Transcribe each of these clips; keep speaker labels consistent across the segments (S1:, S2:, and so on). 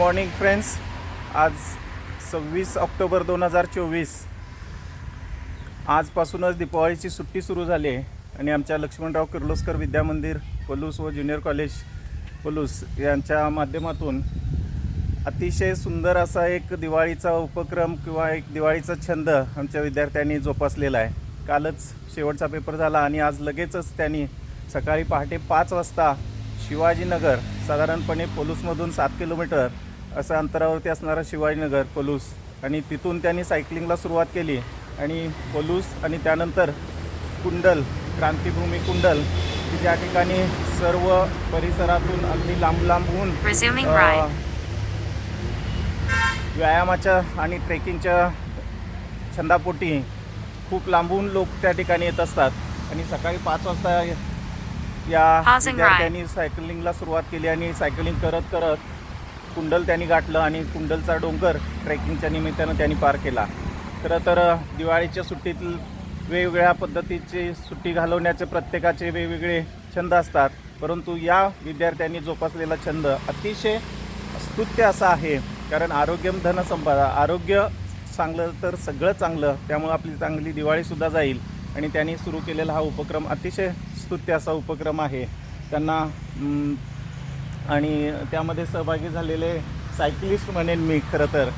S1: Morning friends आज सव्वीस October दोन हजार चोवीस. आजपासूनच दीपावळीची सुट्टी सुरू झाली आहे आणि आमच्या लक्ष्मणराव किर्लोस्कर विद्यामंदिर पलूस व ज्युनियर कॉलेज पलूस यांच्या माध्यमातून अतिशय सुंदर असा एक दिवाळीचा उपक्रम किंवा एक दिवाळीचा छंद आमच्या विद्यार्थ्यांनी जोपासलेला आहे. कालच शेवटचा पेपर झाला आणि आज लगेचच त्यांनी सकाळी पहाटे पाच वाजता शिवाजीनगर साधारणपणे पोलूसमधून सात किलोमीटर असं अंतरावरती असणारं शिवाजीनगर पलूस. आणि तिथून त्यांनी सायकलिंगला सुरुवात केली. आणि पलूस आणि त्यानंतर कुंडल क्रांतिभूमी कुंडल की ज्या ठिकाणी सर्व परिसरातून अगदी लांब लांबहून. व्यायामाच्या आणि ट्रेकिंगच्या छंदापोटी खूप लांबून लोक त्या ठिकाणी येत असतात. आणि सकाळी पाच वाजता या विद्यार्थ्यांनी सायकलिंगला सुरुवात केली आणि सायकलिंग करत करत कुंडल त्यांनी गाठलं आणि कुंडलचा डोंगर ट्रेकिंगच्या निमित्तानं त्यांनी पार केला. खरं तर दिवाळीच्या सुट्टीतील वेगवेगळ्या पद्धतीची सुट्टी घालवण्याचे प्रत्येकाचे वेगवेगळे छंद असतात. परंतु या विद्यार्थ्यांनी जोपासलेला छंद अतिशय स्तुत्य असा आहे. कारण आरोग्यम धनसंपदा आरोग्य चांगलं तर सगळं चांगलं त्यामुळं आपली चांगली दिवाळीसुद्धा जाईल. आणि त्यांनी सुरू केलेला हा उपक्रम अतिशय स्तुत्य असा उपक्रम आहे. त्यांना आणि त्यामध्ये सहभागी झालेले सायकलिस्ट म्हणेन मी खरं तर.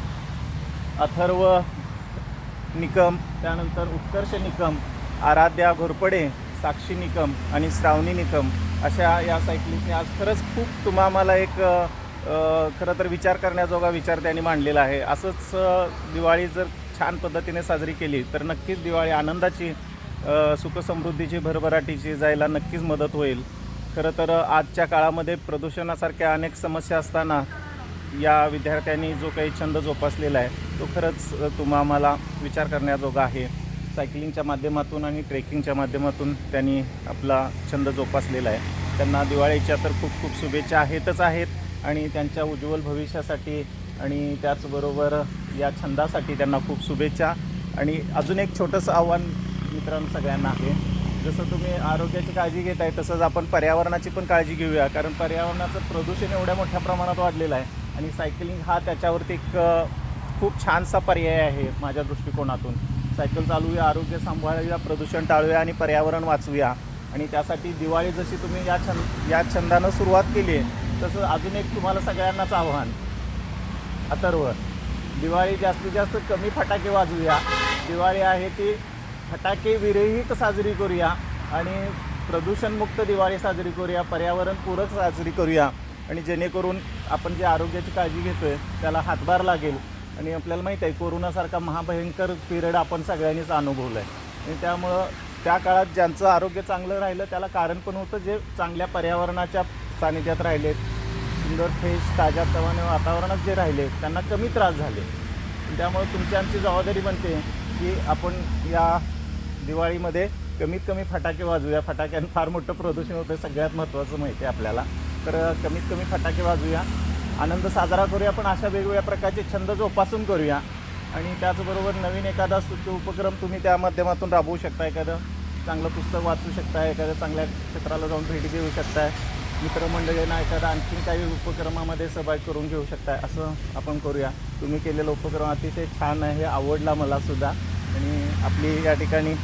S1: अथर्व निकम त्यानंतर उत्कर्ष निकम आराध्या घोरपडे साक्षी निकम आणि श्रावणी निकम अशा या सायकलिस्टने आज खरंच खूप तुम्हा मला एक खरं तर विचार करण्याजोगा विचार त्यांनी मांडलेला आहे. असंच दिवाळी जर छान पद्धतीने साजरी केली तर नक्कीच दिवाळी आनंदाची सुखसमृद्धीची भरभराटीची जायला नक्कीच मदत होईल. खरं तर आजच्या काळामध्ये प्रदूषणासारख्या अनेक समस्या असताना या विद्यार्थ्यांनी जो काही छंद जोपासलेला आहे तो खरंच तुम्हा आम्हाला विचार करण्याजोगा आहे. सायकलिंगच्या माध्यमातून आणि ट्रेकिंगच्या माध्यमातून त्यांनी आपला छंद जोपासलेला आहे. त्यांना दिवाळीच्या तर खूप खूप शुभेच्छा आहेतच आहेत आणि त्यांच्या उज्ज्वल भविष्यासाठी आणि त्याचबरोबर या छंदासाठी त्यांना खूप शुभेच्छा. आणि अजून एक छोटंसं आव्हान मित्रांनो सगळ्यांना आहे. जसं तुम्ही आरोग्याची काळजी घेत आहे तसंच आपण पर्यावरणाची पण काळजी घेऊया. कारण पर्यावरणाचं प्रदूषण एवढ्या मोठ्या प्रमाणात वाढलेलं आहे आणि सायकलिंग हा त्याच्यावरती एक खूप छानसा पर्याय आहे माझ्या दृष्टिकोनातून. सायकल चालवूया आरोग्य सांभाळूया प्रदूषण टाळूया आणि पर्यावरण वाचवूया. आणि त्यासाठी दिवाळी जशी तुम्ही या छंद या छंदानं सुरुवात केली आहे तसं अजून एक तुम्हाला सगळ्यांनाच आव्हान. अथर्व. दिवाळी जास्तीत जास्त कमी फटाके वाजवूया. दिवाळी आहे ती फटाके विरहित साजरी करूया आणि प्रदूषणमुक्त दिवाळी साजरी करूया पर्यावरणपूरक साजरी करूया. आणि जेणेकरून आपण जे आरोग्याची काळजी घेतो आहे त्याला हातभार लागेल. आणि आपल्याला माहीत आहे कोरोनासारखा महाभयंकर पिरियड आपण सगळ्यांनीच अनुभवलं आहे आणि त्यामुळं त्या काळात ज्यांचं आरोग्य चांगलं राहिलं त्याला कारण पण होतं जे चांगल्या पर्यावरणाच्या सानिध्यात राहिलेत सुंदर फ्रेश ताज्या तवाने वातावरणात जे राहिले त्यांना कमी त्रास झाले. त्यामुळं तुमची आमची जबाबदारी बनते. की आपण या दिवाळीमध्ये कमीत कमी फटाके वाजूया फटाक्यानं फार मोठं प्रदूषण होतं सगळ्यात महत्त्वाचं माहिती आहे आपल्याला. तर कमीत कमी फटाके वाजूया आनंद साजरा करूया पण अशा वेगवेगळ्या प्रकारचे छंद जोपासून करूया. आणि त्याचबरोबर नवीन एखादा सु- उपक्रम तुम्ही त्या माध्यमातून राबवू शकता. एखादं चांगलं पुस्तक वाचू शकताय एखाद्या चांगल्या क्षेत्राला जाऊन भेटी देऊ शकताय. मित्रमंडळींना एखादा आणखीन काही उपक्रमामध्ये सहभाग करून घेऊ शकताय. असं आपण करूया. तुम्ही केलेला उपक्रम अतिशय छान आहे आवडला मला सुद्धा. आणि आपली या ठिकाणी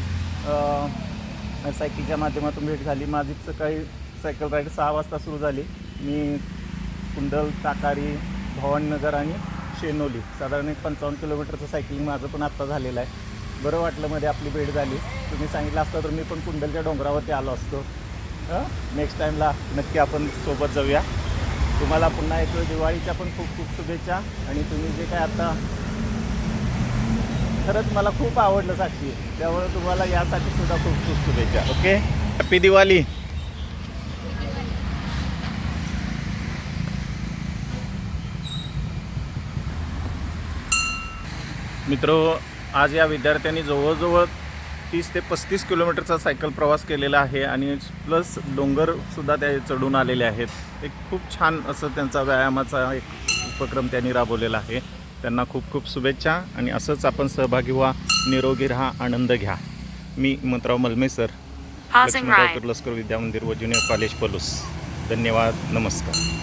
S1: सायकलच्या माध्यमातून भेट झाली. माझी सकाळी सायकल राईड सहा वाजता सुरू झाली. मी कुंडल टाकारी भवाननगर आणि शेनोली साधारण एक पंचावन्न किलोमीटरचं सायकलिंग माझं पण आत्ता झालेलं आहे. बरं वाटलं मध्ये आपली भेट झाली. तुम्ही सांगितलं असतं तर मी पण कुंडलच्या डोंगरावरती आलो असतो. नेक्स्ट टाईमला नक्की आपण सोबत जाऊया. तुम्हाला पुन्हा एक दिवाळीच्या पण खूप खूप शुभेच्छा आणि तुम्ही जे काय आता खरंच मला खूप आवडलं साक्षी. त्यामुळे तुम्हाला यासाठी सुद्धा खूप खूप शुभेच्छा. ओके? हॅपी दिवाळी मित्र आज या विद्यार्थ्यांनी जवळजवळ तीस ते पस्तीस किलोमीटरचा सायकल प्रवास केलेला आहे आणि प्लस डोंगरसुद्धा त्या चढून आलेले आहेत. एक खूप छान असं त्यांचा व्यायामाचा एक उपक्रम त्यांनी राबवलेला आहे. त्यांना खूप खूप शुभेच्छा आणि असंच आपण सहभागी व्हा निरोगी राहा आनंद घ्या. मी हिमंतराव मलमे सर.
S2: ride.
S1: किर्लोस्कर विद्यामंदिर व ज्युनियर कॉलेज पलूस. धन्यवाद. नमस्कार.